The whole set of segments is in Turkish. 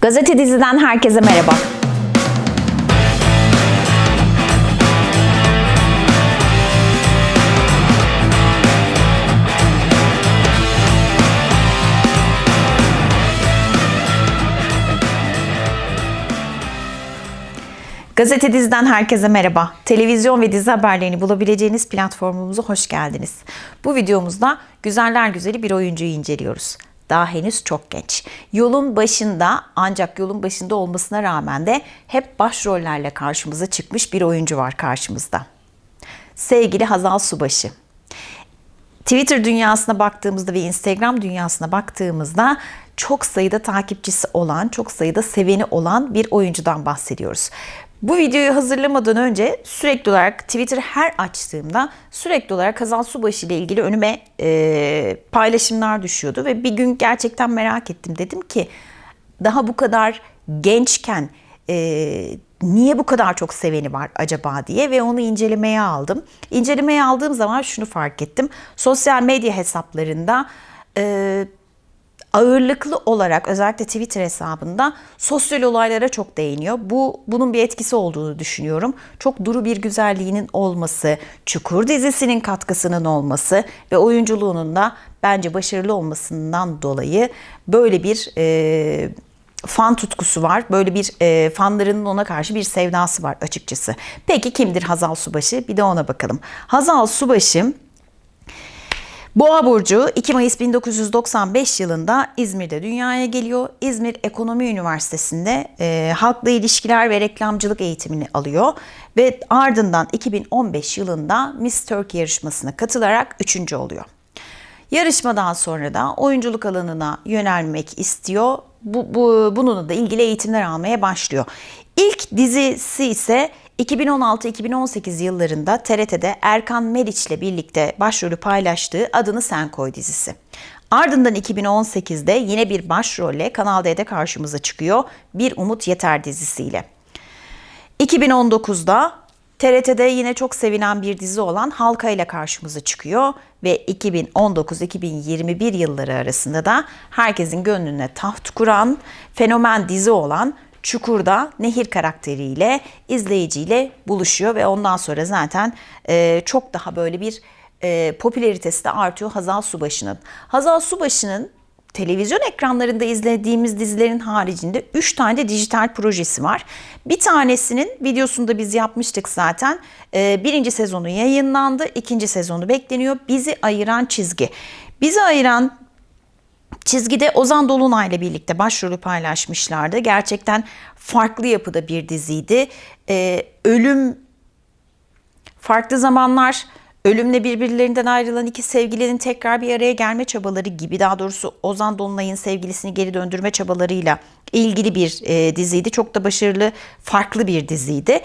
Gazete diziden herkese merhaba. Gazete diziden herkese merhaba. Televizyon ve dizi haberlerini bulabileceğiniz platformumuza hoş geldiniz. Bu videomuzda güzeller güzeli bir oyuncuyu inceliyoruz. Daha henüz çok genç. Yolun başında ancak yolun başında olmasına rağmen de hep başrollerle karşımıza çıkmış bir oyuncu var karşımızda. Sevgili Hazal Subaşı. Twitter dünyasına baktığımızda ve Instagram dünyasına baktığımızda çok sayıda takipçisi olan, çok sayıda seveni olan bir oyuncudan bahsediyoruz. Bu videoyu hazırlamadan önce sürekli olarak Twitter her açtığımda sürekli olarak Hazal Subaşı ile ilgili önüme e, paylaşımlar düşüyordu ve bir gün gerçekten merak ettim. Dedim ki daha bu kadar gençken e, niye bu kadar çok seveni var acaba diye ve onu incelemeye aldım. İncelemeye aldığım zaman şunu fark ettim. Sosyal medya hesaplarında e, ağırlıklı olarak özellikle Twitter hesabında sosyal olaylara çok değiniyor. Bu bunun bir etkisi olduğunu düşünüyorum. Çok duru bir güzelliğinin olması, Çukur dizisinin katkısının olması ve oyunculuğunun da bence başarılı olmasından dolayı böyle bir e, fan tutkusu var. Böyle bir e, fanlarının ona karşı bir sevdası var açıkçası. Peki kimdir Hazal Subaşı? Bir de ona bakalım. Hazal Subaşı Boğa burcu 2 Mayıs 1995 yılında İzmir'de dünyaya geliyor. İzmir Ekonomi Üniversitesi'nde e, halkla ilişkiler ve reklamcılık eğitimini alıyor ve ardından 2015 yılında Miss Turkey yarışmasına katılarak 3. oluyor. Yarışmadan sonra da oyunculuk alanına yönelmek istiyor. Bu, bu, bununla da ilgili eğitimler almaya başlıyor. İlk dizisi ise 2016-2018 yıllarında TRT'de Erkan Meriç ile birlikte başrolü paylaştığı Adını Sen Koy dizisi. Ardından 2018'de yine bir başrolle Kanal D'de karşımıza çıkıyor Bir Umut Yeter dizisiyle. 2019'da TRT'de yine çok sevilen bir dizi olan Halka ile karşımıza çıkıyor ve 2019-2021 yılları arasında da herkesin gönlüne taht kuran fenomen dizi olan Çukur'da Nehir karakteriyle izleyiciyle buluşuyor ve ondan sonra zaten e, çok daha böyle bir e, popülaritesi de artıyor Hazal Subaşı'nın. Hazal Subaşı'nın televizyon ekranlarında izlediğimiz dizilerin haricinde 3 tane de dijital projesi var. Bir tanesinin videosunu da biz yapmıştık zaten. Ee, birinci sezonu yayınlandı, ikinci sezonu bekleniyor. Bizi ayıran çizgi. Bizi ayıran Çizgide Ozan Dolunay ile birlikte başrolü paylaşmışlardı. Gerçekten farklı yapıda bir diziydi. Ee, ölüm, farklı zamanlar, ölümle birbirlerinden ayrılan iki sevgilinin tekrar bir araya gelme çabaları gibi daha doğrusu Ozan Dolunay'ın sevgilisini geri döndürme çabalarıyla ilgili bir e, diziydi. Çok da başarılı, farklı bir diziydi.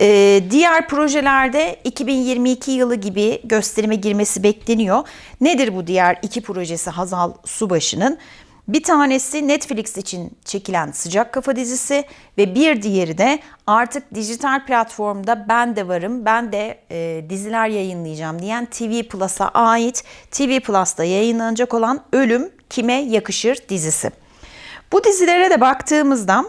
Ee, diğer projelerde 2022 yılı gibi gösterime girmesi bekleniyor. Nedir bu diğer iki projesi Hazal Subaşı'nın? Bir tanesi Netflix için çekilen Sıcak Kafa dizisi ve bir diğeri de artık dijital platformda ben de varım, ben de e, diziler yayınlayacağım diyen TV Plus'a ait TV Plus'ta yayınlanacak olan Ölüm Kime Yakışır dizisi. Bu dizilere de baktığımızda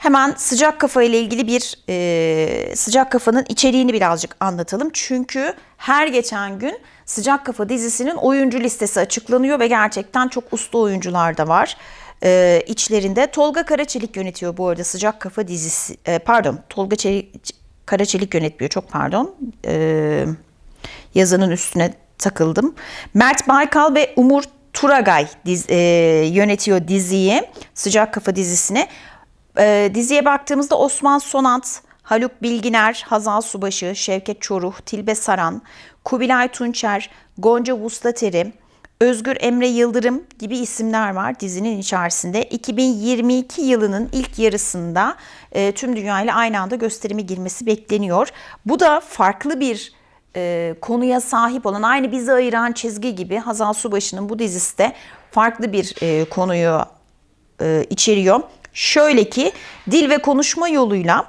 Hemen sıcak kafa ile ilgili bir e, sıcak kafanın içeriğini birazcık anlatalım. Çünkü her geçen gün sıcak kafa dizisinin oyuncu listesi açıklanıyor ve gerçekten çok usta oyuncular da var e, içlerinde. Tolga Karaçelik yönetiyor bu arada sıcak kafa dizisi. E, pardon Tolga Çelik, Karaçelik yönetmiyor çok pardon. E, yazının üstüne takıldım. Mert Baykal ve Umur Turagay diz, e, yönetiyor diziyi. Sıcak Kafa dizisini. E, diziye baktığımızda Osman Sonat, Haluk Bilginer, Hazal Subaşı, Şevket Çoruh, Tilbe Saran, Kubilay Tunçer, Gonca Vuslateri, Özgür Emre Yıldırım gibi isimler var dizinin içerisinde. 2022 yılının ilk yarısında e, tüm dünya ile aynı anda gösterime girmesi bekleniyor. Bu da farklı bir e, konuya sahip olan aynı bizi ayıran çizgi gibi Hazal Subaşı'nın bu dizisi de farklı bir e, konuyu e, içeriyor. Şöyle ki dil ve konuşma yoluyla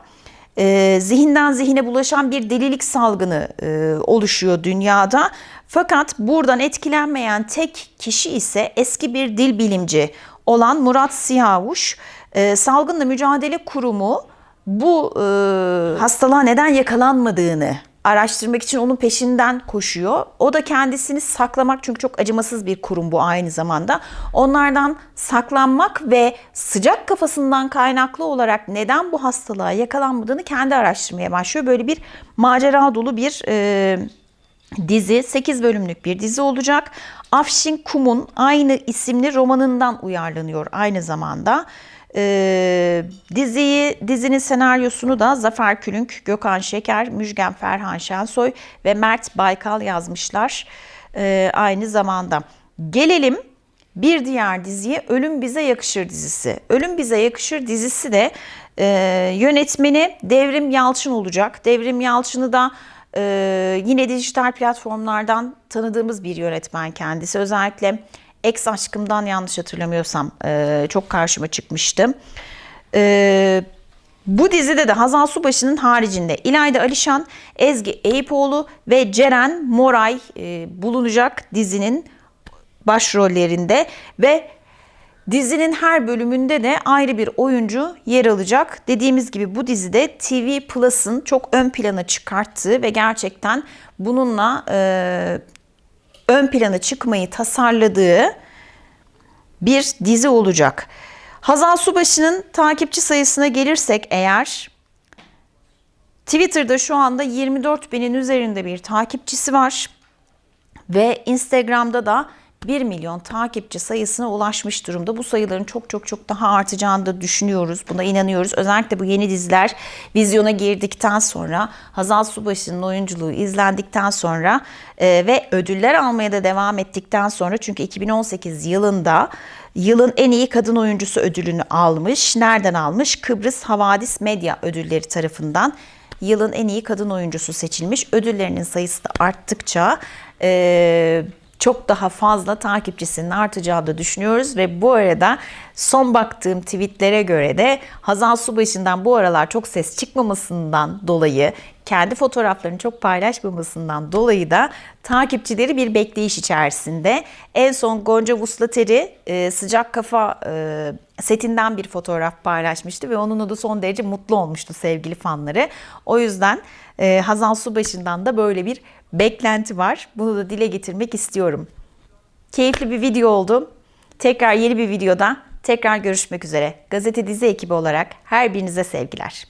e, zihinden zihine bulaşan bir delilik salgını e, oluşuyor dünyada. Fakat buradan etkilenmeyen tek kişi ise eski bir dil bilimci olan Murat Siyavuş, e, Salgınla Mücadele Kurumu bu e, hastalığa neden yakalanmadığını araştırmak için onun peşinden koşuyor. O da kendisini saklamak çünkü çok acımasız bir kurum bu aynı zamanda. Onlardan saklanmak ve sıcak kafasından kaynaklı olarak neden bu hastalığa yakalanmadığını kendi araştırmaya başlıyor. Böyle bir macera dolu bir e, dizi 8 bölümlük bir dizi olacak. Afşin Kum'un aynı isimli romanından uyarlanıyor aynı zamanda. Ee, diziyi dizinin senaryosunu da Zafer Külünk, Gökhan Şeker, Müjgan Ferhan Şensoy ve Mert Baykal yazmışlar ee, aynı zamanda. Gelelim bir diğer diziye Ölüm Bize Yakışır dizisi. Ölüm Bize Yakışır dizisi de e, yönetmeni Devrim Yalçın olacak. Devrim Yalçın'ı da e, yine dijital platformlardan tanıdığımız bir yönetmen kendisi. Özellikle Ex Aşkım'dan yanlış hatırlamıyorsam e, çok karşıma çıkmıştı. E, bu dizide de Hazal Subaşı'nın haricinde İlayda Alişan, Ezgi Eyüpoğlu ve Ceren Moray e, bulunacak dizinin başrollerinde ve dizinin her bölümünde de ayrı bir oyuncu yer alacak. Dediğimiz gibi bu dizide TV Plus'ın çok ön plana çıkarttığı ve gerçekten bununla e, ön plana çıkmayı tasarladığı bir dizi olacak. Hazal Subaşı'nın takipçi sayısına gelirsek eğer Twitter'da şu anda 24 binin üzerinde bir takipçisi var ve Instagram'da da 1 milyon takipçi sayısına ulaşmış durumda. Bu sayıların çok çok çok daha artacağını da düşünüyoruz. Buna inanıyoruz. Özellikle bu yeni diziler vizyona girdikten sonra, Hazal Subaşı'nın oyunculuğu izlendikten sonra e, ve ödüller almaya da devam ettikten sonra çünkü 2018 yılında yılın en iyi kadın oyuncusu ödülünü almış. Nereden almış? Kıbrıs Havadis Medya ödülleri tarafından yılın en iyi kadın oyuncusu seçilmiş. Ödüllerinin sayısı da arttıkça e, çok daha fazla takipçisinin artacağı da düşünüyoruz ve bu arada son baktığım tweetlere göre de Hazal Subaşı'ndan bu aralar çok ses çıkmamasından dolayı kendi fotoğraflarını çok paylaşmamasından dolayı da takipçileri bir bekleyiş içerisinde. En son Gonca Vuslateri e, sıcak kafa e, setinden bir fotoğraf paylaşmıştı ve onunla da son derece mutlu olmuştu sevgili fanları. O yüzden e, Hazal Subaşı'ndan da böyle bir beklenti var. Bunu da dile getirmek istiyorum. Keyifli bir video oldu. Tekrar yeni bir videoda tekrar görüşmek üzere. Gazete dizi ekibi olarak her birinize sevgiler.